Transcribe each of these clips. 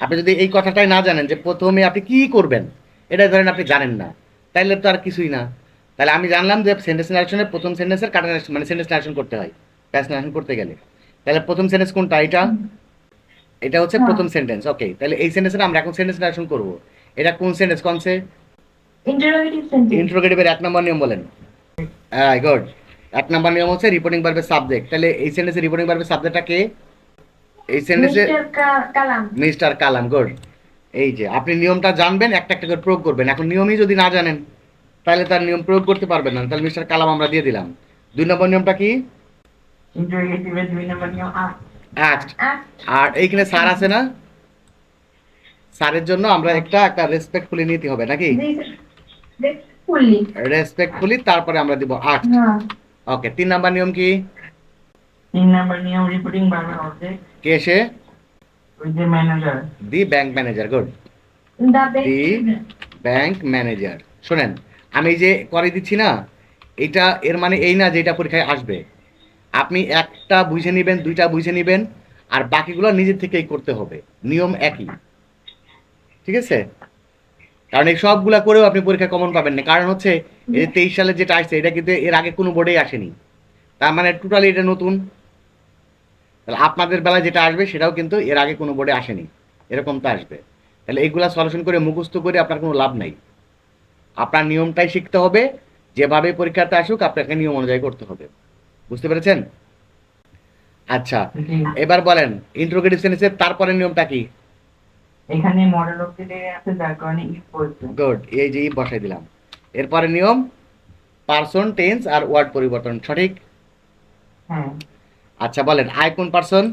আপনি যদি এই কথাটাই না জানেন যে প্রথমে আপনি কি করবেন এটা ধরেন আপনি জানেন না তাইলে তো আর কিছুই না। তাহলে আমি জানলাম যে সেন্টেন্স নারেশনের প্রথম সেন্টেন্সের কাটা মানে সেন্টেন্স নারেশন করতে হয় প্যাস নারেশন করতে গেলে। তাহলে প্রথম সেন্টেন্স কোনটা? এটা? এটা হচ্ছে হ্যাঁ। প্রথম সেন্টেন্স ওকে তাহলে এই সেন্টেন্সে আমরা এখন সেন্টেন্স নারেশন করব। এটা কোন সেন্টেন্স ইন্টারোগেটিভ সেন্টেন্স ইন্ট্রোগেটিভের এক নম্বর নিয়ম বলেন। হ্যাঁ গুড এক নম্বর নিয়ম হচ্ছে রিপোর্টিং ভার্বের সাবজেক্ট তাহলে এই সেন্টেন্সে রিপোর্টিং ভার্বের সাবজেক্টটা কে? এই সেন্টেন্সে মিস্টার কালাম গুড এই যে আপনি নিয়মটা জানবেন একটা একটা করে প্রয়োগ করবেন। এখন নিয়মই যদি না জানেন তাহলে তার নিয়ম প্রয়োগ করতে পারবেন না। তাহলে মিস্টার কালাম আমরা দিয়ে দিলাম। দুই নম্বর নিয়মটা কি? আর এইখানে স্যার আছে না? স্যারের জন্য আমরা একটা একটা রেসপেক্টফুলি নিতে হবে নাকি? রেসপেক্টফুলি তারপরে আমরা দিব আট। হ্যাঁ। ওকে তিন নাম্বার নিয়ম কি? তিন নম্বর নিয়ম রিপোর্টিং বারবার অবজেক্ট কে সে? The bank manager good the bank manager শোনেন আমি যে করে দিচ্ছি না এটা এর মানে এই না যে এটা পরীক্ষায় আসবে। আপনি একটা বুঝে নেবেন দুইটা বুঝে নেবেন আর বাকিগুলো নিজের থেকেই করতে হবে। নিয়ম একই। ঠিক আছে? কারণ এই সবগুলা করেও আপনি পরীক্ষা কমন পাবেন না। কারণ হচ্ছে এই যে তেইশ সালে যেটা আসছে এটা কিন্তু এর আগে কোনো বোর্ডেই আসেনি। তার মানে টোটালি এটা নতুন। তাহলে আপনাদের বেলায় যেটা আসবে সেটাও কিন্তু এর আগে কোনো বোর্ডে আসেনি। এরকম তো আসবে। তাহলে এইগুলা সলিউশন করে মুখস্থ করে আপনার কোনো লাভ নাই। আপনার নিয়মটাই শিখতে হবে যেভাবে পরীক্ষাতে আসুক আপনাকে নিয়ম অনুযায়ী করতে হবে। বুঝতে পেরেছেন? আচ্ছা এবার বলেন ইন্ট্রোগেটিভ সেন্টেন্সের তারপরে নিয়মটা কি? এখানে মডেল অবজেক্ট আছে যার কারণে ইফ বলছে গুড এই যে ই বসাই দিলাম। এরপরে নিয়ম পার্সন টেন্স আর ওয়ার্ড পরিবর্তন সঠিক? হ্যাঁ। আচ্ছা বলেন আই কোন পার্সন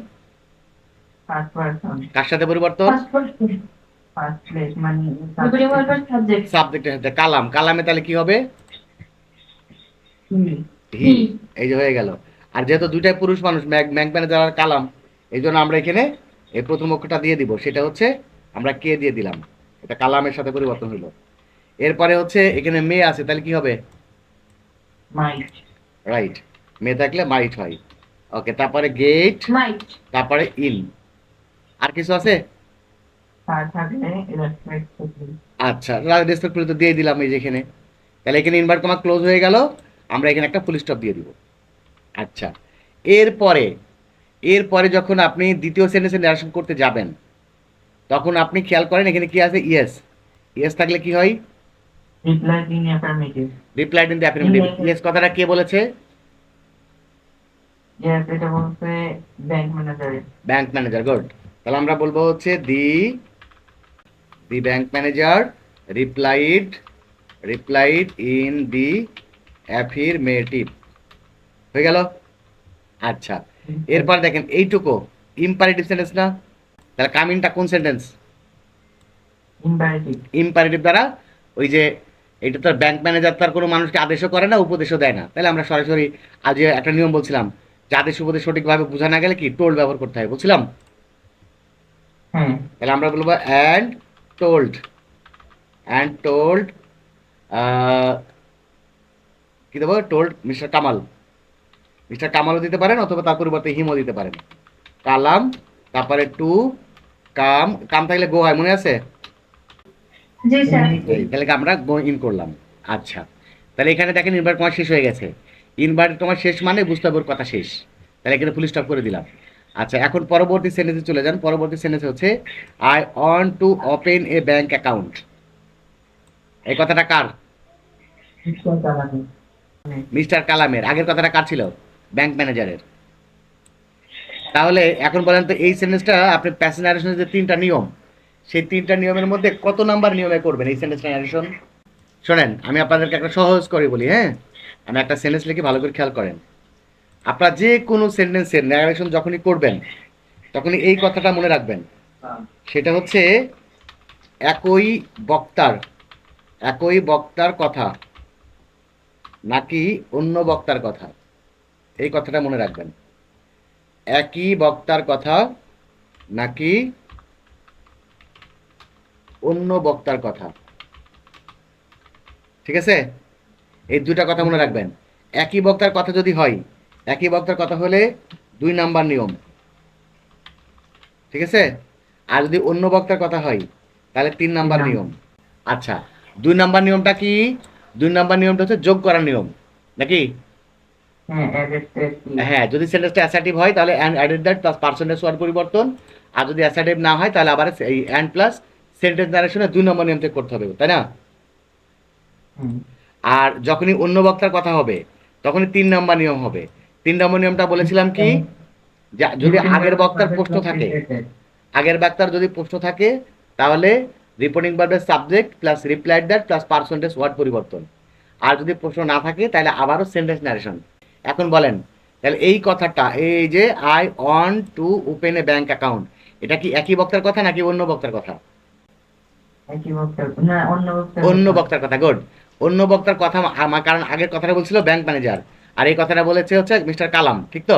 পারসন কার সাথে পরিবর্তন? ফার্স্ট পারসন ফার্স্ট প্লেস মানে সাবজেক্টের সাথে কালাম। কালামে তাহলে কি হবে? হি এই যে হয়ে গেল। আর যেহেতু দুইটাই পুরুষ মানুষ ব্যাংক ম্যানেজার আর কালাম এই জন্য আমরা এখানে এই প্রথম অক্ষরটা দিয়ে দিব। সেটা হচ্ছে আমরা কে দিয়ে দিলাম। এটা কালামের সাথে পরিবর্তন হলো। এরপরে হচ্ছে এখানে মেয়ে আছে তাহলে কি হবে? মাইট রাইট মেয়ে থাকলে মাইট হয়। ওকে তারপরে গেট তারপরে ইন আর কিছু আছে? রেসপেক্ট আচ্ছা রেসপেক্টফুলি তো দিয়ে দিলাম এই যে এখানে। তাহলে এখানে ইনভার্ট কমা ক্লোজ হয়ে গেল আমরা এখানে একটা ফুল স্টপ দিয়ে দিব। আচ্ছা এরপরে এরপরে যখন আপনি দ্বিতীয় সেন্টেন্সে নারেশন করতে যাবেন তখন আপনি খেয়াল করেন এখানে কি আছে? ইয়েস ইয়েস থাকলে কি হয়? Reply in affirmative replied in the affirmative yes কথাটা কে বলেছে? ইয়েস এটা বলছে ব্যাংক ম্যানেজারের ব্যাংক ম্যানেজার গুড তাহলে আমরা বলব হচ্ছে the the bank manager replied replied in the affirmative হয়ে গেল? আচ্ছা। এরপর দেখেন এইটুকু। ইম্পারেটিভ সেন্টেন্স না? তাহলে কামিংটা কোন সেন্টেন্স ইম্পারেটিভ ইম্পারেটিভ দ্বারা ওই যে এটা তো ব্যাংক ম্যানেজার তার কোনো মানুষকে আদেশও করে না উপদেশও দেয় না। তাহলে আমরা সরাসরি আজ একটা নিয়ম বলছিলাম আদেশ উপদেশ সঠিকভাবে বোঝা না গেলে কি টোল ব্যবহার করতে হয় হ্যাঁ তাহলে আমরা বলব অ্যান্ড টোল্ড অ্যান্ড টোল্ড কি দেবো? Told mister Kamal. মিস্টার কামালও দিতে পারেন অথবা তার পরিবর্তে হিমও দিতে পারেন। কালাম তারপরে টু কাম কাম থাকলে গো হয় মনে আছে? তাহলে আমরা গো ইন করলাম। আচ্ছা। তাহলে এখানে দেখেন ইনভার্ট তোমার শেষ হয়ে গেছে। ইনভার্ট তোমার শেষ মানে বুঝতে হবে কথা শেষ। তাহলে এখানে ফুল স্টপ করে দিলাম। আচ্ছা এখন পরবর্তী সেন্টেন্সে চলে যান। পরবর্তী সেন্টেন্স হচ্ছে I want to open a bank account এই কথাটা কার? মিস্টার কালামের। আগের কথাটা কার ছিল? ব্যাংক ম্যানেজারের তাহলে এখন বলেন তো, এই সেন্টেন্সটা আপনি প্যাসেজ ন্যারেশনের যে তিনটা নিয়ম, সেই তিনটা নিয়মের মধ্যে কত নাম্বার নিয়মে করবেন এই সেন্টেন্স ন্যারেশন শোনেন, আমি আপনাদেরকে একটা সহজ করে বলি হ্যাঁ? আমি একটা সেন্টেন্স লিখে ভালো করে খেয়াল করেন। আপনারা যে কোনো সেন্টেন্সের ন্যারেশন যখনই করবেন, তখনই এই কথাটা মনে রাখবেন। সেটা হচ্ছে, একই বক্তার একই বক্তার কথা নাকি অন্য বক্তার কথা? এই কথাটা মনে রাখবেন। একই বক্তার কথা নাকি অন্য বক্তার কথা? ঠিক আছে? এই দুটা কথা মনে রাখবেন। একই বক্তার কথা যদি হয় একই বক্তার কথা হলে দুই নাম্বার নিয়ম। ঠিক আছে? আর যদি অন্য বক্তার কথা হয় তাহলে তিন নাম্বার নাম্বার। নিয়ম। আচ্ছা দুই নাম্বার নিয়মটা কি? দুই নাম্বার নিয়মটা হচ্ছে যোগ করার নিয়ম নাকি? হ্যাঁ হ্যাঁ যদি সেন্টেন্সটা অ্যাসার্টিভ হয় তাহলে and added that plus percentage word পরিবর্তন। আর যদি অ্যাসার্টিভ না হয় তাহলে আবার এই অ্যান্ড প্লাস সেন্টেন্স নারেশনে দুই নম্বর নিয়ম থেকে করতে হবে তাই না? আর যখনই অন্য বক্তার কথা হবে তখনই তিন নম্বর নিয়ম হবে। তিন নম্বর নিয়মটা বলেছিলাম কি? যদি আগের বক্তার প্রশ্ন থাকে আগের বক্তার যদি প্রশ্ন থাকে তাহলে রিপোর্টিং ভার্বের subject plus replied that plus percentage word পরিবর্তন। আর যদি প্রশ্ন না থাকে তাহলে আবারও সেন্টেন্স নারেশন এখন বলেন তাহলে এই কথাটা এই যে I want to open a bank account এটা কি একই বক্তার কথা নাকি অন্য বক্তার কথা? অন্য বক্তার কথা। গুড অন্য বক্তার কথা আমার কারণ আগের কথাটা বলছিল ব্যাংক ম্যানেজার আর এই কথাটা বলেছে হচ্ছে মিস্টার কালাম ঠিক তো?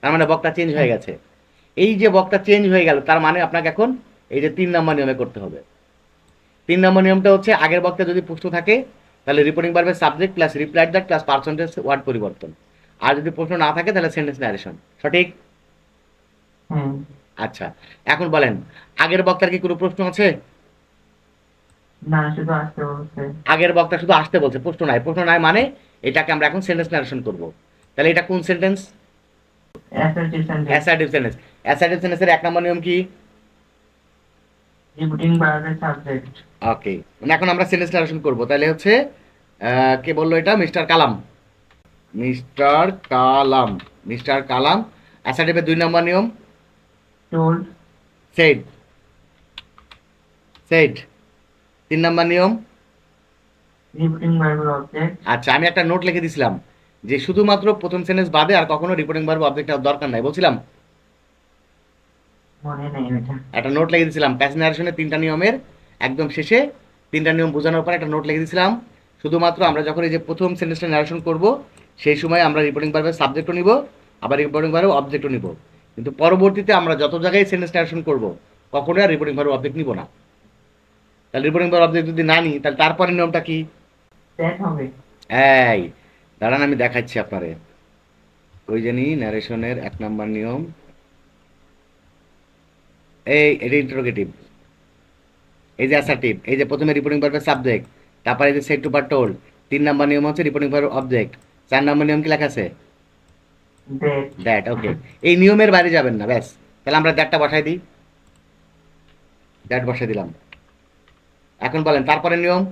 তার মানে বক্তা চেঞ্জ হয়ে গেছে। এই যে বক্তা চেঞ্জ হয়ে গেল তার মানে আপনাকে এখন এই যে তিন নম্বর নিয়মে করতে হবে। তিন নম্বর নিয়মটা হচ্ছে আগের বক্তা যদি প্রশ্ন থাকে তাহলে রিপোর্টিং পারবে subject plus replied that plus percentage word পরিবর্তন। আর যদি প্রশ্ন না থাকে তাহলে সেন্টেন্স ন্যারেশন সঠিক? আচ্ছা এখন বলেন আগের বক্তার কি কোনো প্রশ্ন আছে? না শুধু আসতে বলছে। আগের বক্তা শুধু আসতে বলছে প্রশ্ন নাই। প্রশ্ন নাই মানে এটাকে আমরা এখন সেন্টেন্স নারেশন করব। তাহলে এটা কোন sentence assertive sentence assertive sentence assertive সেন্টেন্সের এক নম্বর নিয়ম কি? রিপিটিং ভার্বের সাবজেক্ট ওকে মানে এখন আমরা সেন্টেন্স নারেশন করব। তাহলে হচ্ছে আহ, কে বলল এটা? Mister Kalam mister Kalam mister Kalam অ্যাসার্টিভের দুই নম্বর নিয়ম? টোল্ড সেড সেড তিন নম্বর নিয়ম? আচ্ছা আমি একটা নোট লিখে দিছিলাম যে শুধুমাত্র প্রথম সেন্টেন্স বাদে আর কখনো রিপোর্টিং ভার্ব অবজেক্ট দরকার নাই। বলছিলাম? মনে নেই এটা একটা নোট লিখে দিয়েছিলাম প্যাসেঞ্জারেশনের তিনটা নিয়মের একদম শেষে তিনটা নিয়ম বোঝানোর পর একটা নোট লিখে দিয়েছিলাম শুধুমাত্র আমরা যখন এই যে প্রথম সেন্টেন্সটা নারেশন করব সেই সময় আমরা রিপোর্টিং ভার্বের সাবজেক্টও নিব আবার রিপোর্টিং ভার্বের অবজেক্টও নিব। কিন্তু পরবর্তীতে আমরা যত জায়গায় সেন্টেন্স নারেশন করব কখনোই আর রিপোর্টিং ভার্ব অবজেক্ট নিব না। তাহলে রিপোর্টিং ভার্ব অবজেক্ট যদি না নিই তাহলে তারপরে নিয়মটা কি? এই দাঁড়ান আমি দেখাচ্ছি আপনারে। ওই জানি ন্যারেশনের এক নাম্বার নিয়ম। এই এটা ইন্টারোগেটিভ এই যে অ্যাসার্টিভ এই যে প্রথমে রিপোর্টিং ভার্বের সাবজেক্ট তারপরে এই যে সেট টু পার তিন নাম্বার নিয়ম হচ্ছে রিপোর্টিং ভার্ব অবজেক্ট চার নাম্বার নিয়ম কি লেখা আছে? দ্যাট ওকে এই নিয়মের বাইরে যাবেন না ব্যাস। তাহলে আমরা দ্যাটটা বসাই দিই। দ্যাট বসাই দিলাম। এখন বলেন তারপরে নিয়ম?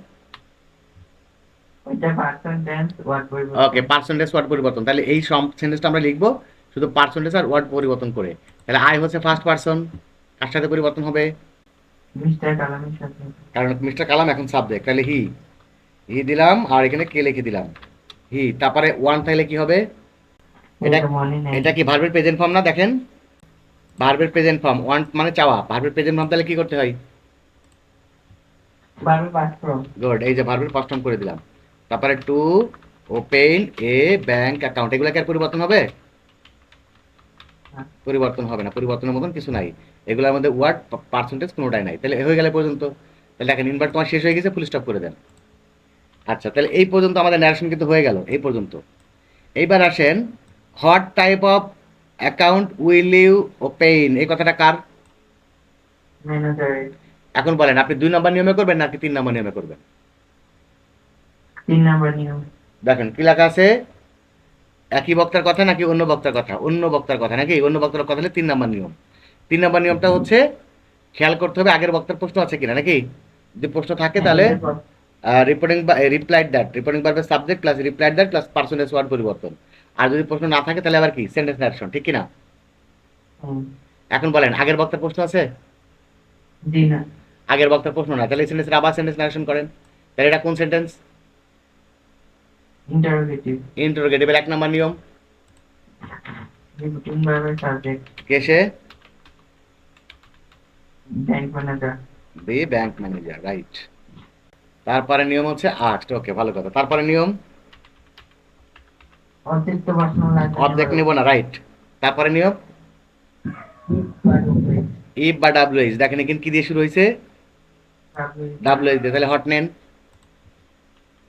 ওকে পার্সেন্টেজ ওয়ার্ড পরিবর্তন। তাহলে এই সেন্টেন্সটা আমরা লিখব শুধু পার্সেন্টেজ আর ওয়ার্ড পরিবর্তন করে। তাহলে আই হচ্ছে ফার্স্ট পার্সন কার সাথে পরিবর্তন হবে? কারণ মিস্টার কালাম এখন সাবজেক্ট তাহলে হি হি দিলাম আর এখানে কে লিখে দিলাম? হি তারপরে ওয়ান থাকলে কি হবে? এটা কি ভার্বের প্রেজেন্ট ফর্ম না? দেখেন। ভার্বের প্রেজেন্ট ফর্ম ওয়ান মানে চাওয়া। ভার্বের প্রেজেন্ট ফর্ম তাহলে কি করতে হয়? ভার্বের গুড এই যে ভার্বের করে দিলাম। তারপরে to open a bank account এগুলো কি আর পরিবর্তন হবে? পরিবর্তন হবে না। পরিবর্তনের মতন কিছু নাই। এগুলোর মধ্যে ওয়ার্ড পার্সেন্টেজ কোনোটাই নাই। তাহলে হয়ে গেলে পর্যন্ত। তাহলে দেখেন ইনভার্ট তোমার শেষ হয়ে গেছে ফুল স্টপ করে দেন। আচ্ছা তাহলে এই পর্যন্ত আমাদের ন্যারেশন কিন্তু হয়ে গেল এই পর্যন্ত। এইবার আসেন what type of account will you open এই কথাটা কার? এখন বলেন আপনি দুই নম্বর নিয়মে করবেন নাকি তিন নম্বর নিয়মে করবেন? তিন নাম্বার নিয়ম। দেখেন কি লেখা আছে? একই বক্তার কথা নাকি অন্য বক্তার কথা? অন্য বক্তার কথা নাকি? অন্য বক্তার কথা হলে তিন নম্বর নিয়ম। তিন নম্বর নিয়মটা হচ্ছে খেয়াল করতে হবে আগের বক্তার প্রশ্ন আছে কিনা নাকি? যদি প্রশ্ন থাকে তাহলে রিপোর্টিং রিপ্লাইড দ্যাট রিপোর্টিং পারবে subject plus replied that plus personage word পরিবর্তন। আর যদি প্রশ্ন না থাকে তাহলে আবার কি? সেন্টেন্স নারেশন ঠিক কিনা? এখন বলেন আগের বক্তার প্রশ্ন আছে? জি না। আগের বক্তার প্রশ্ন না তাহলে সেন্টেন্সের আবার সেন্টেন্স নারেশন করেন। তাহলে এটা কোন সেন্টেন্স ইন্টারোগেটিভ ইন্টারোগেটিভের এক নম্বর নিয়ম। কেসে? Bank manager the bank manager right তারপরে নিয়ম হচ্ছে আট ওকে ভালো কথা। তারপরে নিয়ম? অবজেক্ট নেব না রাইট তারপরে নিয়ম? ইফ বা ডাব্লিউ দেখেন এখানে কি দিয়ে শুরু হয়েছে? ডাব্লিউ দিয়ে তাহলে হট নেন।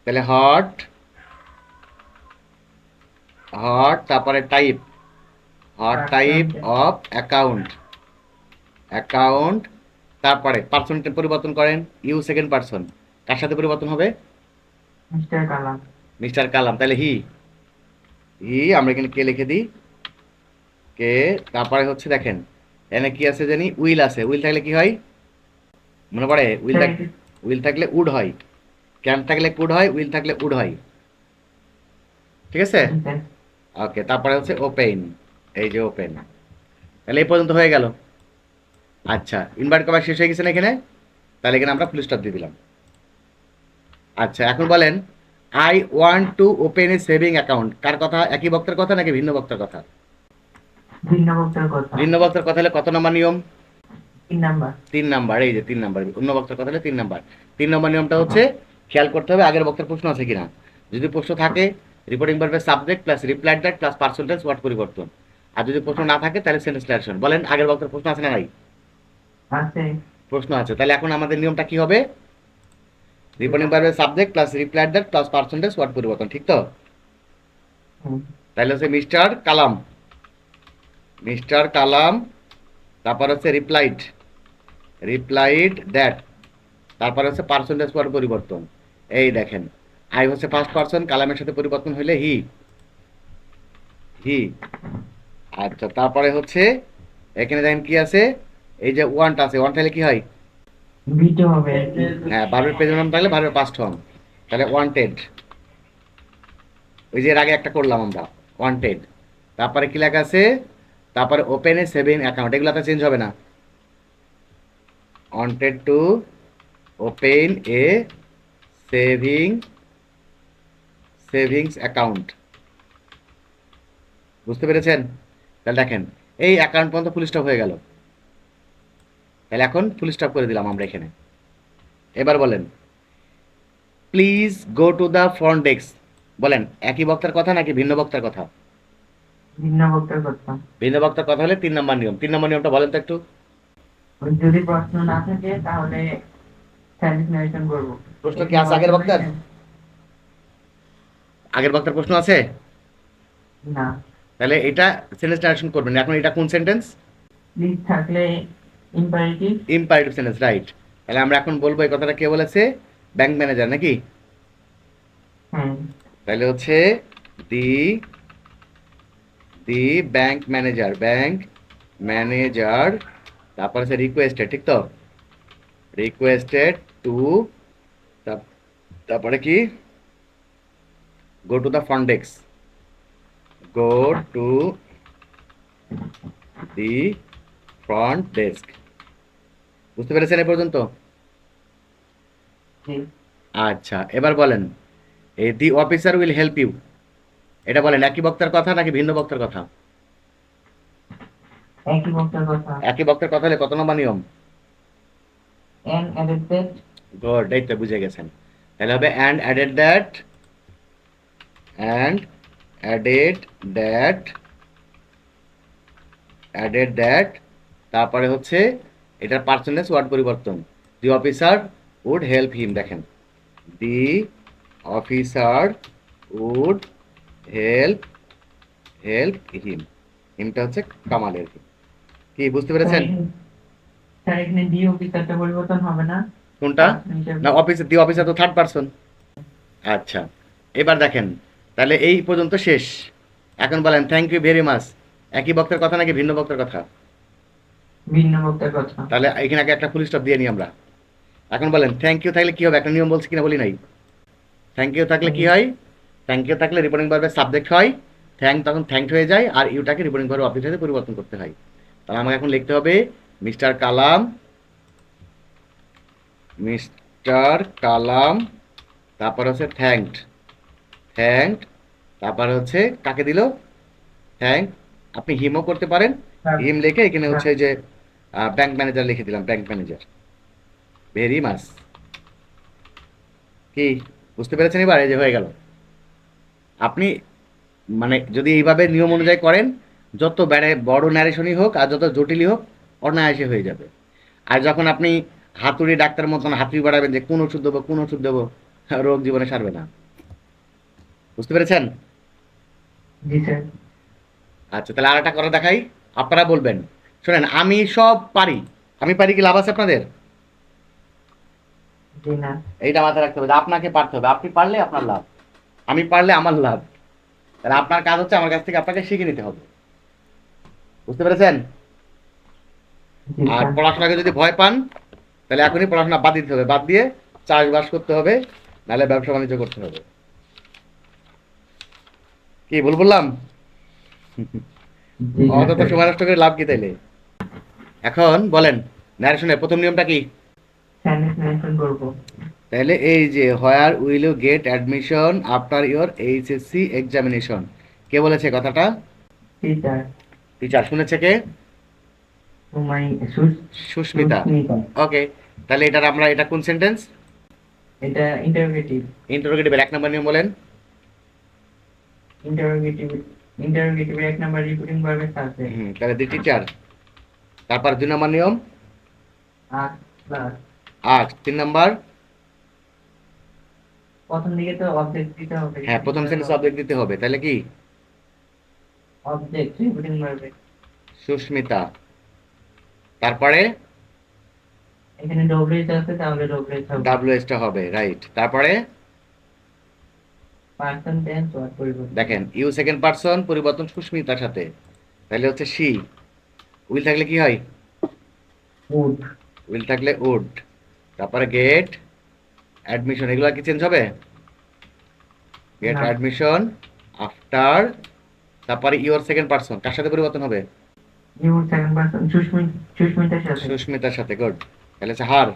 তাহলে হট হট তারপরে type what type of account account তারপরে পার্সনটা পরিবর্তন করেন। ইউ সেকেন্ড পার্সন কার সাথে পরিবর্তন হবে? মিস্টার কালাম মিস্টার কালাম তাহলে হি হি আমরা এখানে কে লিখে দিই? কে? তারপরে হচ্ছে দেখেন এখানে কি আছে জানি? উইল আছে। উইল থাকলে কি হয়? মনে পড়ে উইল থাক উইল থাকলে উড হয়। ক্যাম্প থাকলে কুড হয় উইল থাকলে উড হয়। ঠিক আছে? স্যার ওকে তারপরে হচ্ছে ওপেন। এই যে ওপেন। তাহলে এই পর্যন্ত হয়ে গেল। আচ্ছা ইনভার্ট কভার শেষ হয়ে গেছে না এখানে? তাহলে এখানে আমরা ফুল স্টপ দিয়ে দিলাম। আচ্ছা এখন বলেন I want to open a saving account কার কথা? একই বক্তার কথা নাকি ভিন্ন বক্তার কথা? ভিন্ন বক্তার কথা। ভিন্ন বক্তার কথা হলে কত নম্বর নিয়ম? তিন নাম্বার। তিন নাম্বার এই যে তিন নাম্বার। অন্য বক্তার কথা হলে তিন নাম্বার। তিন নম্বর নিয়মটা হচ্ছে খেয়াল করতে হবে আগের বক্তার প্রশ্ন আছে কিনা। যদি প্রশ্ন থাকে রিপোর্টিং ভার্বের subject plus reply that plus percentage word পরিবর্তন? আর যদি প্রশ্ন না থাকে তাহলে সেন্টেন্স ক্লারেশন বলেন আগের বক্তার প্রশ্ন আছে না নাই? আছে। প্রশ্ন আছে। তাহলে এখন আমাদের নিয়মটা কি হবে? রিপোর্টিং ভার্বের subject plus reply that plus percentage word পরিবর্তন? ঠিক তো? তাহলে হচ্ছে মিস্টার কালাম। মিস্টার কালাম তারপর হচ্ছে রিপ্লাইড রিপ্লাইড দ্যাট তারপরে হচ্ছে পার্সেন্টেজ ওয়ার্ড পরিবর্তন। এই দেখেন আই হচ্ছে ফার্স্ট পার্সন কালামের সাথে পরিবর্তন হইলে হি হি আচ্ছা তারপরে হচ্ছে এখানে দেখেন কি আছে? এই যে ওয়ানটা আছে ওয়ান তাহলে কি হয়? বিটু হবে হ্যাঁ ভার্বের প্রেজেন্ট ফর্ম থাকলে ভার্বের পাস্ট ফর্ম তাহলে ওয়ান্টেড ওই যে এর আগে একটা করলাম আমরা ওয়ান্টেড তারপরে কি লেখা আছে? তারপরে ওপেন এ সেভিং অ্যাকাউন্ট এগুলো তো চেঞ্জ হবে না। Wanted to open a saving savings account বুঝতে পেরেছেন? তাহলে দেখেন এই অ্যাকাউন্ট পর্যন্ত ফুল স্টপ হয়ে গেল। তাহলে এখন ফুল স্টপ করে দিলাম আমরা এখানে। এবার বলেন please go to the front desk বলেন একই বক্তার কথা নাকি ভিন্ন বক্তার কথা? ভিন্ন বক্তার কথা। ভিন্ন বক্তার কথা হলে তিন নম্বর নিয়ম। তিন নম্বর নিয়মটা বলেন তো একটু। যদি প্রশ্ন না থাকে তাহলে স্যালিস নারেশন করব। প্রশ্ন কি আছে আগের বক্তার? আগের বক্তার প্রশ্ন আছে? না। তাহলে এটা সেন্টেন্স নারেশন করবেন। এখন এটা কোন সেন্টেন্স প্লিজ থাকলে ইম্পারেটিভ ইম্পারেটিভ সেন্টেন্স রাইট তাহলে আমরা এখন বলব এই কথাটা কে বলেছে? ব্যাংক ম্যানেজার নাকি? হ্যাঁ। তাহলে হচ্ছে the the bank manager bank manager তারপর সে রিকোয়েস্টেড ঠিক তো? রিকোয়েস্টেড টু তারপরে কি? Go to the front desk go to the front desk বুঝতে পেরেছেন এ পর্যন্ত? আচ্ছা এবার বলেন the officer will help you এটা বলেন একই বক্তার কথা নাকি ভিন্ন বক্তার কথা? একই বক্তার কথা। হলে কত নম্বর নিয়ম? গুড এই তো বুঝে গেছেন। তাহলে হবে and added that and added that added that তারপরে হচ্ছে এটার পার্সেন্টেজ ওয়ার্ড পরিবর্তন। The officer would help him দেখেন। The officer would help help him হিমটা হচ্ছে কামালের। কি বুঝতে পেরেছেন? স্যার এখানে ডি অফিসারটা পরিবর্তন হবে না? কোনটা? না অফিসে দি অফিসার তো থার্ড পারসন আচ্ছা এবার দেখেন তাহলে এই পর্যন্ত শেষ। এখন বলেন থ্যাংক ইউ ভেরি মাচ একই বক্তার কথা নাকি ভিন্ন বক্তার কথা? ভিন্ন বক্তার কথা। তাহলে এখানে আগে একটা ফুল স্টপ দিয়ে নিই আমরা। এখন বলেন থ্যাংক ইউ থাকলে কি হবে? একটা নিয়ম বলছি কিনা বলি নাই। থ্যাংক ইউ থাকলে কি হয়? থ্যাংক ইউ থাকলে রিপোর্টিং ভার্বের সাবজেক্ট হয়। থ্যাংক তখন থ্যাংক হয়ে যায় আর ইউটাকে রিপোর্টিং ভার্ব অফিস থেকে পরিবর্তন করতে হয়। তাহলে আমাকে এখন লিখতে হবে মিস্টার কালাম মিস্টার কালাম তারপর হচ্ছে থ্যাংকড থ্যাংকড তারপর হচ্ছে কাকে দিল? থ্যাংক আপনি হিমও করতে পারেন। হিম লিখে এখানে হচ্ছে যে ব্যাংক ম্যানেজার লিখে দিলাম ব্যাংক ম্যানেজার ভেরি মাস কি? বুঝতে পেরেছেন এবার? এই যে হয়ে গেল। আপনি মানে যদি এইভাবে নিয়ম অনুযায়ী করেন যত বেড়ে বড় ন্যারেশনই হোক আর যত জটিলই হোক অনায়াসে হয়ে যাবে। আর যখন আপনি হাতুড়ি ডাক্তার মতন হাতুড়ি বাড়াবেন যে কোন ওষুধ দেবো কোন ওষুধ দেবো রোগ জীবনে সারবে না। বুঝতে পেরেছেন? আচ্ছা তাহলে আর একটা কথা দেখাই। আপনারা বলবেন শোনেন আমি সব পারি। আমি পারি কি লাভ আছে আপনাদের? এইটা মাথায় রাখতে হবে যে আপনাকে পারতে হবে। আপনি পারলে আপনার লাভ। আমি পারলে আমার লাভ। তাহলে আপনার কাজ হচ্ছে আমার কাছ থেকে আপনাকে শিখে নিতে হবে। বুঝতে পেরেছেন? আর পড়াশোনাকে যদি ভয় পান তাহলে এখনই পড়াশোনা বাদ দিতে হবে। বাদ দিয়ে চাষবাস করতে হবে নাহলে ব্যবসা বাণিজ্য করতে হবে। কি ভুল বললাম? অত সময় নষ্ট করে লাভ কি তাইলে? এখন বলেন ন্যারেশনের প্রথম নিয়মটা কি? তাহলে এই যে where will you get admission after your HSC examination কে বলেছে কথাটা? টিচার টিচার শুনেছে কে? সুস্মিতা। সুস্মিতা। ওকে তাহলে এটার আমরা এটা কোন সেন্টেন্স এটা ইন্টারোগেটিভ ইন্টারোগেটিভের এক নম্বর নিয়ম বলেন। ইন্টারোগেটিভ ইন্টারোগেটিভ এক নাম্বার রিপিটিং ভার্বের সাথে। হুম, তাহলে দি টিচার তারপর দুই নম্বর নিয়ম? প্লাস আট তিন নম্বর? প্রথম দিকে তো অবজেক্ট দিতে হবে। হ্যাঁ প্রথম সেন্টেন্স অবজেক্ট দিতে হবে তাহলে কি? অবজেক্ট রিপিটিং ভার্বে সুস্মিতা তারপরে? এখানে আছে তাহলে হবে। এসটা হবে রাইট তারপরে? পার্সন টেন্স ওয়ার্ড পরিবর্তন। দেখেন ইউ সেকেন্ড পারসন পরিবর্তন সুস্মিতার সাথে। তাহলে হচ্ছে সি উইল থাকলে কি হয়? উড উইল থাকলে উড তারপরে গেট অ্যাডমিশন এগুলো কি চেঞ্জ হবে? গেট অ্যাডমিশন আফটার তারপরে ইউর সেকেন্ড পারসন কার সাথে পরিবর্তন হবে? ইউ সেকেন্ড পার্সন সুস্মিত সুস্মিতার সাথে। সুস্মিতার সাথে গুড তাহলে হচ্ছে her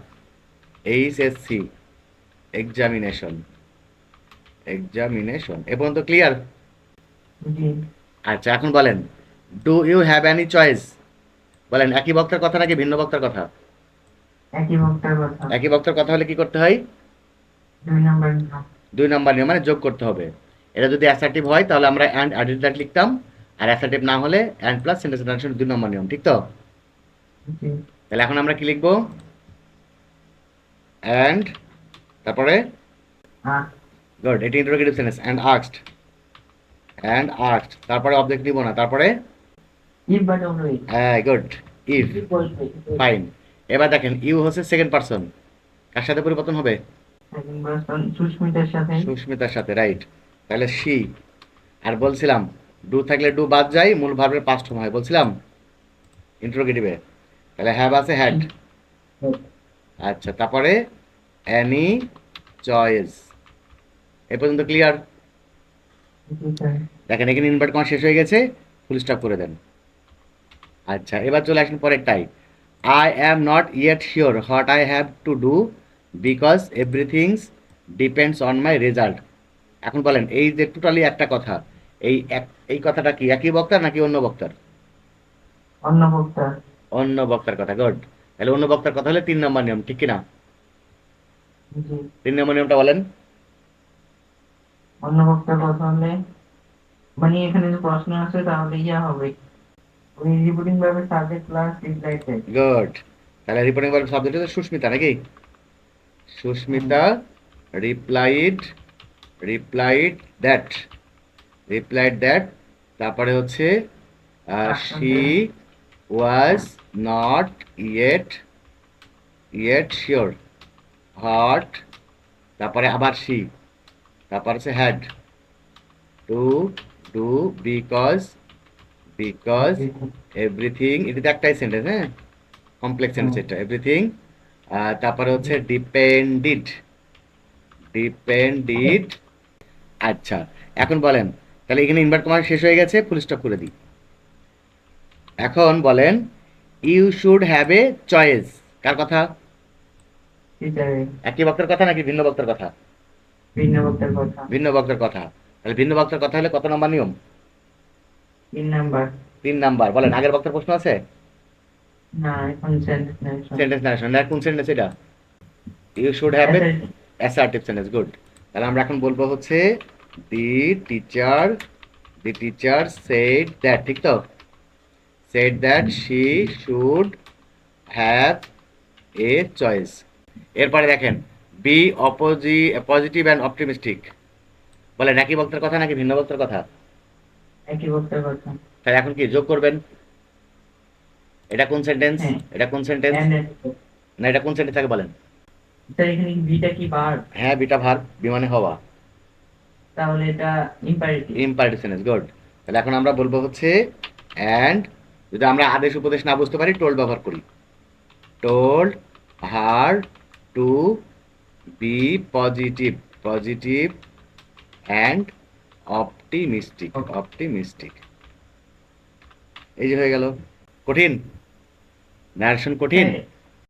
H S C examination examination এ পর্যন্ত ক্লিয়ার আচ্ছা এখন বলেন do you have any choice বলেন একই বক্তার কথা নাকি ভিন্ন বক্তার কথা? একই বক্তার কথা। একই বক্তার কথা হলে কি করতে হয়? দুই নাম্বার নিয়ম। দুই নাম্বার নিয়ম মানে যোগ করতে হবে। এটা যদি অ্যাসার্টিভ হয় তাহলে আমরা অ্যান্ড অ্যাডিড দ্যাট লিখতাম। আর অ্যাসার্টিভ না হলে অ্যান্ড প্লাস সেন্টেন্স ট্রান্সলেশন দুই নম্বর নিয়ম ঠিক তো? তাহলে এখন আমরা কি লিখব? অ্যান্ড তারপরে? গুড এটি ইন্টারোগেটিভ সেন্টেন্স অ্যান্ড আক্সড অ্যান্ড আক্সড তারপরে অবজেক্ট দিব না তারপরে? হ্যাঁ গুড ইফ ফাইন এবার দেখেন ইউ হচ্ছে সেকেন্ড পারসন কার সাথে পরিবর্তন হবে? সুস্মিতার সাথে। সুস্মিতার সাথে রাইট তাহলে সি। আর বলছিলাম ডু থাকলে ডু বাদ যায় মূল ভার্বের পাস্ট ফর্ম হয় বলছিলাম ইন্টারোগেটিভে তাহলে হ্যাভ আছে হ্যাড আচ্ছা তারপরে অ্যানি চয়েস এ পর্যন্ত ক্লিয়ার দেখেন এখানে ইনভার্ট কমা শেষ হয়ে গেছে ফুল স্টপ করে দেন। আচ্ছা এবার চলে আসেন পরেরটাই। I am not yet sure what I have to do because everything's depends on my result এখন বলেন এই যে টোটালি একটা কথা এই এক এই কথাটা কি একই বক্তার নাকি অন্য বক্তার? অন্য বক্তা অন্য বক্তার কথা গুড তাহলে অন্য বক্তার কথা হলে তিন নম্বর নিয়ম ঠিক কিনা? তিন নম্বর নিয়মটা বলেন। অন্য বক্তার কথা হলে মানে এখানে যে প্রশ্ন আছে তাহলে ইয়া হবে। ওই রিপিটিং ভার্বের সাবজেক্ট প্লাস গুড তাহলে রিপোর্টিং ভার্ব সাবজেক্ট হচ্ছে সুস্মিতা নাকি? Susmita replied replied that replied that তারপরে হচ্ছে she was not yet yet sure what তারপরে আবার শি তারপর হচ্ছে had to do because because everything এটা একটাই সেন্টেন্স হ্যাঁ? কমপ্লেক্স সেন্টেন্স এটা এভরিথিং তারপরে হচ্ছে ডিপেন্ডিড ডিপেন্ডিড আচ্ছা এখন বলেন তাহলে এখানে ইনভার্ট কমার শেষ হয়ে গেছে ফুল স্টপ করে দিই। এখন বলেন you should have a choice কার কথা? একই বক্তার কথা নাকি ভিন্ন বক্তার কথা? ভিন্ন বক্তার কথা। ভিন্ন বক্তার কথা। তাহলে ভিন্ন বক্তার কথা হলে কত নম্বর নিয়ম? তিন নাম্বার। তিন নাম্বার। বলেন আগের বক্তার প্রশ্ন আছে? না এখন সেন্টেন্স নাই না কোন সেন্টেন্স এটা? You should have a assertive sentence good তাহলে আমরা এখন বলব হচ্ছে the teacher the teacher said that ঠিক তো? Said that she should have a choice এরপরে দেখেন বি অপোজি পজিটিভ অ্যান্ড অপটিমিস্টিক বলেন একই বক্তার কথা নাকি ভিন্ন বক্তার কথা? একই বক্তার কথা। তাহলে এখন কি যোগ করবেন? এটা কোন সেন্টেন্স হ্যাঁ। এটা কোন সেন্টেন্স না এটা কোন সেন্টেন্স থাকে বলেন? স্যার এখানে বিটা কি বার হ্যাঁ বিটা ভার বিমানে হওয়া। তাহলে এটা ইম্পারেটিভ ইম্পারেটিভ সেন্টেন্স গুড তাহলে এখন আমরা বলব হচ্ছে অ্যান্ড যদি আমরা আদেশ উপদেশ না বুঝতে পারি টোল্ড ব্যবহার করি। Told her to be positive positive and optimistic. Optimistic এই যে হয়ে গেল। কঠিন? ন্যারেশন কঠিন? হ্যাঁ,